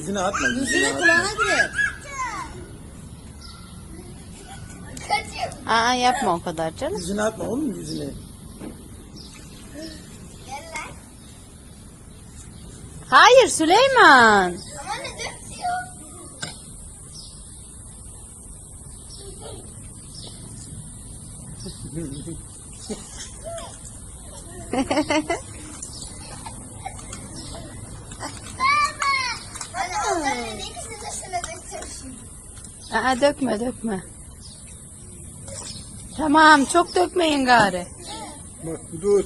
yüzüne atma. Yüzüne, Yüzüne atma. kulağına girer. Aa yapma o kadar canım. Yüzüne atma oğlum yüzüne. Gel lan. Hayır Süleyman. Ama ne döküyor? Baba. Aa dökme dökme. Tamam çok dökmeyin gari. Bak dur.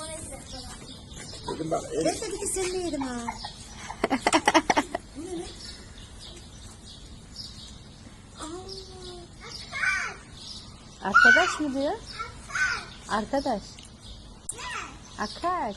Ona izle. Dedim bak el, yedim ha? Arkadaş mı diyor? Arkadaş. Akaş.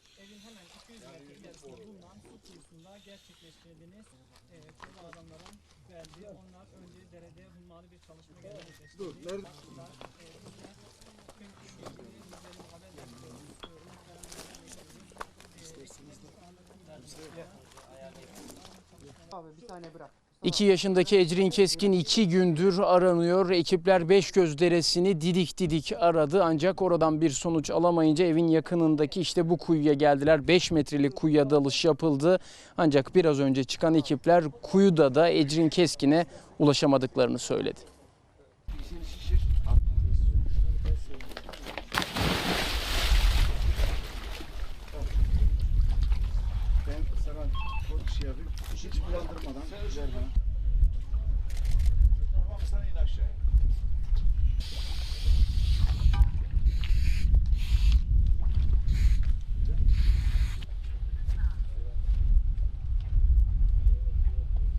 evin hemen 200 metre ilerisinde bulunan su kuyusunda gerçekleştirdiğiniz e, köylü adamların verdiği onlar önce derede hummalı bir çalışma gerçekleştirdi. Dur, nerede? E, İsterseniz de. E, Abi bir tane bırak. 2 yaşındaki Ecrin Keskin 2 gündür aranıyor. Ekipler Beşgöz Deresi'ni didik didik aradı ancak oradan bir sonuç alamayınca evin yakınındaki işte bu kuyuya geldiler. 5 metrelik kuyuya dalış yapıldı. Ancak biraz önce çıkan ekipler kuyuda da Ecrin Keskin'e ulaşamadıklarını söyledi. Şey yapayım. Hiç bulandırmadan bana. Tamam sen in aşağıya.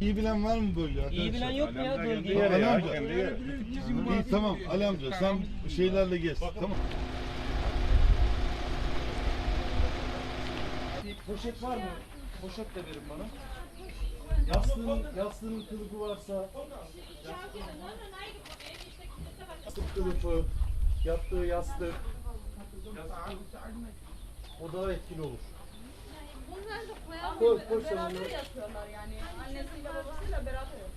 İyi bilen var mı bölge arkadaşlar? İyi bilen yok mu ya bölgeyi? Ali amca. İyi, tamam Ali amca sen şeylerle gez. Tamam. Poşet var mı? Poşet de verin bana. Yastığın, yastığın kılıfı varsa yastık kılıfı, yattığı yastık o daha etkili olur. Bunlar da koyalım. Koy, koy sen beraber yatıyorlar yani. Annesiyle babasıyla beraber.